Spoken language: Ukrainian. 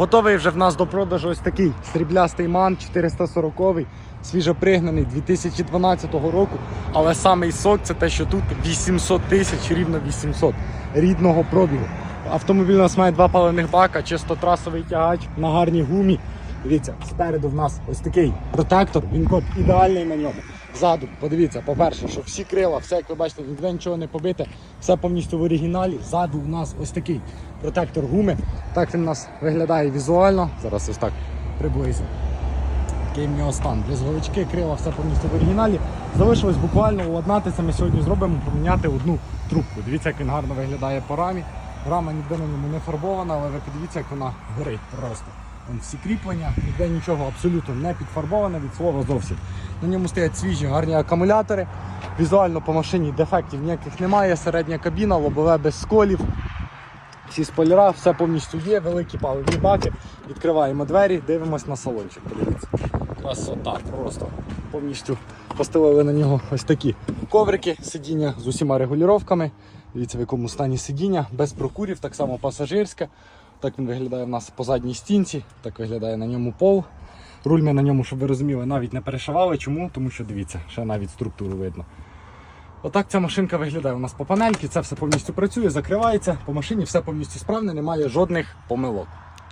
Готовий вже в нас до продажу ось такий сріблястий ман 440 свіжопригнаний 2012 року. Але самий сок це те, що тут 800 тисяч, рівно 800 рідного пробігу. Автомобіль у нас має два паливних бака, чисто трасовий тягач на гарній гумі. Дивіться, спереду в нас ось такий протектор, він код ідеальний на ньому. Ззаду, подивіться, по-перше, що всі крила, все, як ви бачите, ніде нічого не побите, все повністю в оригіналі. Ззаду у нас ось такий протектор гуми. Так він у нас виглядає візуально. Зараз ось так приблизно. Такий в нього стан. Близьговички, крила, все повністю в оригіналі. Залишилось буквально уладнати це ми сьогодні зробимо, поміняти одну трубку. Дивіться, як він гарно виглядає по рамі. Рама ніде на ньому не фарбована, але ви подивіться, як вона горить просто. Вон всі кріплення, ніде нічого абсолютно не підфарбоване від слова зовсім. На ньому стоять свіжі гарні акумулятори. Візуально по машині дефектів ніяких немає. Середня кабіна, лобове без сколів. Всі спойлера, все повністю є, великі паливні баки. Відкриваємо двері, дивимось на салончик. Подивіться. Красота просто. Повністю постелили на нього ось такі коврики, сидіння з усіма регулюваннями. Дивіться, в якому стані сидіння, без прокурів, так само пасажирське. Так він виглядає в нас по задній стінці, так виглядає на ньому пол. Руль ми на ньому, щоб ви розуміли, навіть не перешивали. Чому? Тому що дивіться, ще навіть структуру видно. Отак ця машинка виглядає у нас по панельці, це все повністю працює, закривається. По машині все повністю справне, немає жодних помилок.